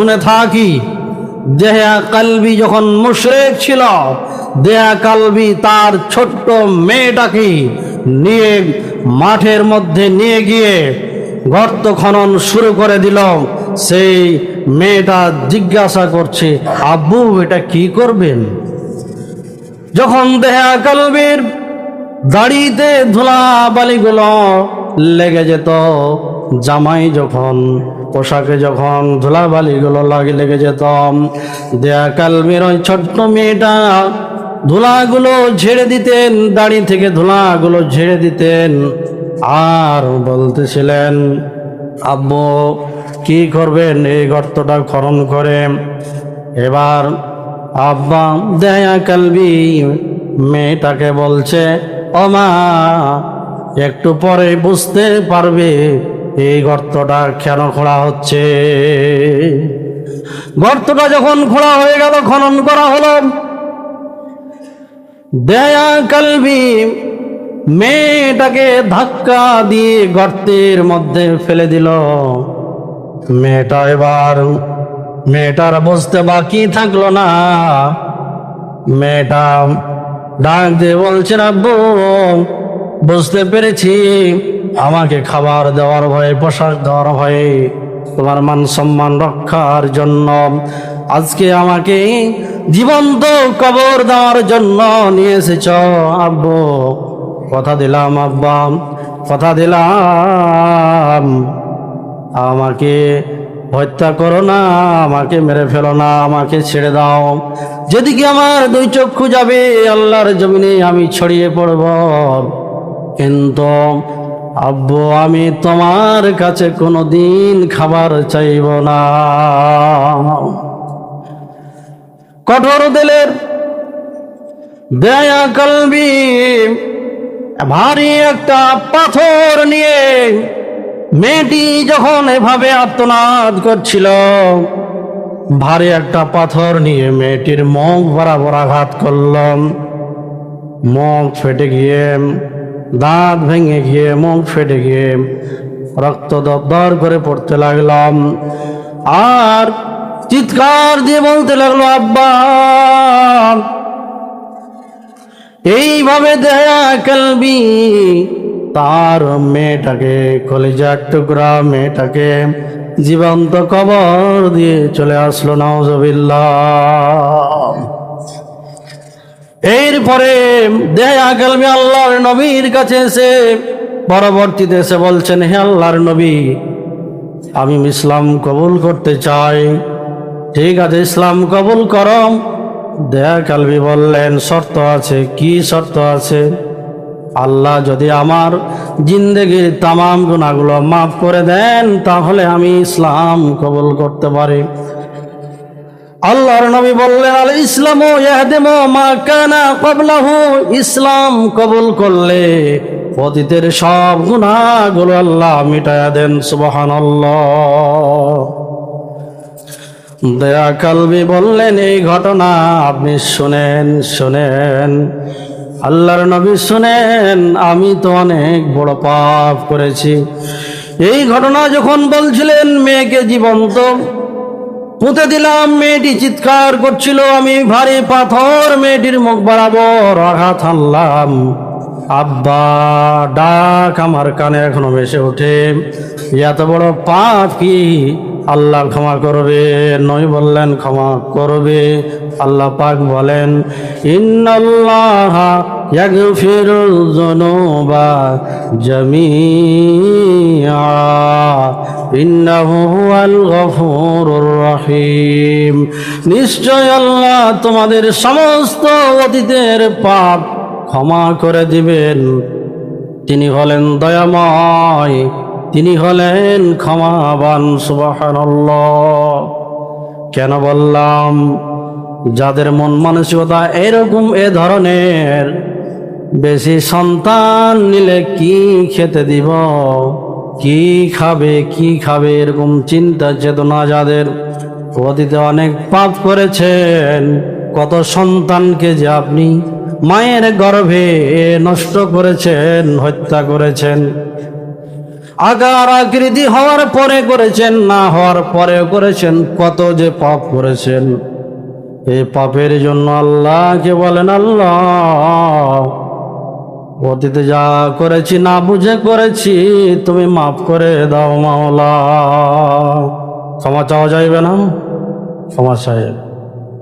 শুনে থাকি, দেহা কালবি যখন মুশরেক ছিল, দেহা কালবি তার ছোট্ট মেয়েটাকে নিয়ে মাঠের মধ্যে নিয়ে গিয়ে গর্ত খনন শুরু করে দিল। সেই মেয়েটা জিজ্ঞাসা করছে, আব্বু, এটা কি করবেন? যখন দেহা কালবির দাড়িতে ধুলা বালিগুলো লেগে যেত, জামাই যখন পোশাকে যখন ধুলা বালিগুলো লাগে লেগে যেত দেয়া কালবির ওই ছোট্ট মেয়েটা ধুলাগুলো ঝেড়ে দিতেন, দাড়ি থেকে ধুলাগুলো ঝেড়ে দিতেন। আর বলতেছিলেন, আব্বু, কি করবেন? এই গর্তটা খনন করে। এবার আব্বা দেয়া কালবি মেয়েটাকে বলছে, ও মা, একটু পরে বুঝতে পারবে এই গর্তটা কেন খোঁড়া হচ্ছে? গর্তটা যখন খোঁড়া হয়ে গেল, খনন করা হলো। দেয়া কালবি মেয়েটাকে ধাক্কা দিয়ে গর্তের মধ্যে ফেলে দিল। মেয়েটা এবার, মেয়েটার বুঝতে বাকি থাকল না। মেয়েটা ডাক দিয়ে বলছে আব্বু বুঝতে পেরেছি। আমাকে খাবার দেওয়ার ভয়ে, পোশাক দেওয়ার ভয়ে তোমার মান সম্মান রক্ষার জন্য, আজকে আমাকে জীবন্ত কবর দেওয়ার জন্য নিয়ে এসেছ, আব্বু। কথা দিলাম, আব্বা। কথা দিলাম। আমাকে হত্যা করো না, আমাকে মেরে ফেলো না, আমাকে ছেড়ে দাও। যেদিকে আমার দুই চক্ষু যাবে, আল্লাহর জমিনে আমি ছড়িয়ে পড়ব। কিন্তু আব্বু, আমি তোমার কাছে কোনো দিন খাবার চাইব না। কঠোর দিলের দয়া কলবি, ভারী একটা পাথর নিয়ে মেয়েটি যখন এভাবে আত্মনাদ করছিল, ভারী একটা পাথর নিয়ে মেয়েটির মুখ বরাবর আঘাত করলাম মুখ ফেটে গিয়ে দাঁত ভেঙে গিয়ে, মুখ ফেটে গিয়ে রক্ত দর করে পড়তে লাগলাম। আর চিৎকার দিয়ে বলতে লাগল, আব্বা, এইভাবে দেয়া কালবি তার মেয়েটাকে কলিজার টুকরা মেয়েটাকে জীবন্ত কবর দিয়ে চলে আসলো নওজবিল্লা এরপরে দেয়া কালবি আল্লাহর নবীর কাছে এসে পরবর্তীতে এসে বলছেন, হে আল্লাহর নবী, আমি ইসলাম কবুল করতে চাই। ঠিক আছে, ইসলাম কবুল করম দেয়া কালবি বললেন, শর্ত আছে। কি শর্ত আছে? আল্লাহ যদি আমার জিন্দগির তামাম গুণাগুলো মাফ করে দেন, তাহলে আমি ইসলাম কবুল করতে পারি। আল্লাহর নবী বললেন, আল ইসলাম মা কানা কবলাহু ইসলাম কবুল করলে অতীতের সব গুণাগুলো আল্লাহ মিটায়া দেন, সুবহানাল্লাহ। দয়া কালবি বললেন, এই ঘটনা আপনি শুনেন শুনেন। আল্লাহর নবী শুনেন, আমি তো অনেক বড় পাপ করেছি। এই ঘটনা যখন বলছিলেন, মেয়েকে জীবন্ত পুঁতে দিলাম মেয়েটি চিৎকার করছিল, আমি ভারী পাথর, মেয়েটির মুখ বরাবর আঘাত আনলাম আব্বা, ডাক আমার কানে এখনও ভেসে ওঠে। এত বড় পাপ কি? আল্লাহ ক্ষমা করবে। নই বললেন, ক্ষমা করবে। আল্লাহ পাক বলেন, ইন্নাল্লাহ ইয়াগফিরুল যুনুবা জামিআ, ইন্নাহু হুয়াল গফুরুর রহিম। নিশ্চয় আল্লাহ তোমাদের সমস্ত অতীতের পাপ ক্ষমা করে দিবেন। তিনি হলেন দয়াময়, তিনি হলেন ক্ষমাবান, সুবহানাল্লাহ। কেন বললাম? যাদের মন মানসিকতা এরকম এ ধরনের বেশি সন্তান নিলে কি খেতে দিব? কি খাবে কি খাবে? এরকম চিন্তা চেতনা যাদের। অতীতে অনেক পাপ করেছেন, কত সন্তানকে যে আপনি মায়ের গর্ভে নষ্ট করেছেন, হত্যা করেছেন। আকার আকৃতি হওয়ার পরে করেছেন, না হওয়ার পরে করেছেন, কত যে পাপ করেছেন। এই পাপের জন্য আল্লাহকে বলেন, আল্লাহ অতীতে যা করেছি না বুঝে করেছি, তুমি মাফ করে দাও মাওলা। ক্ষমা চাওয়া যাইবে না? ক্ষমা চাইবে।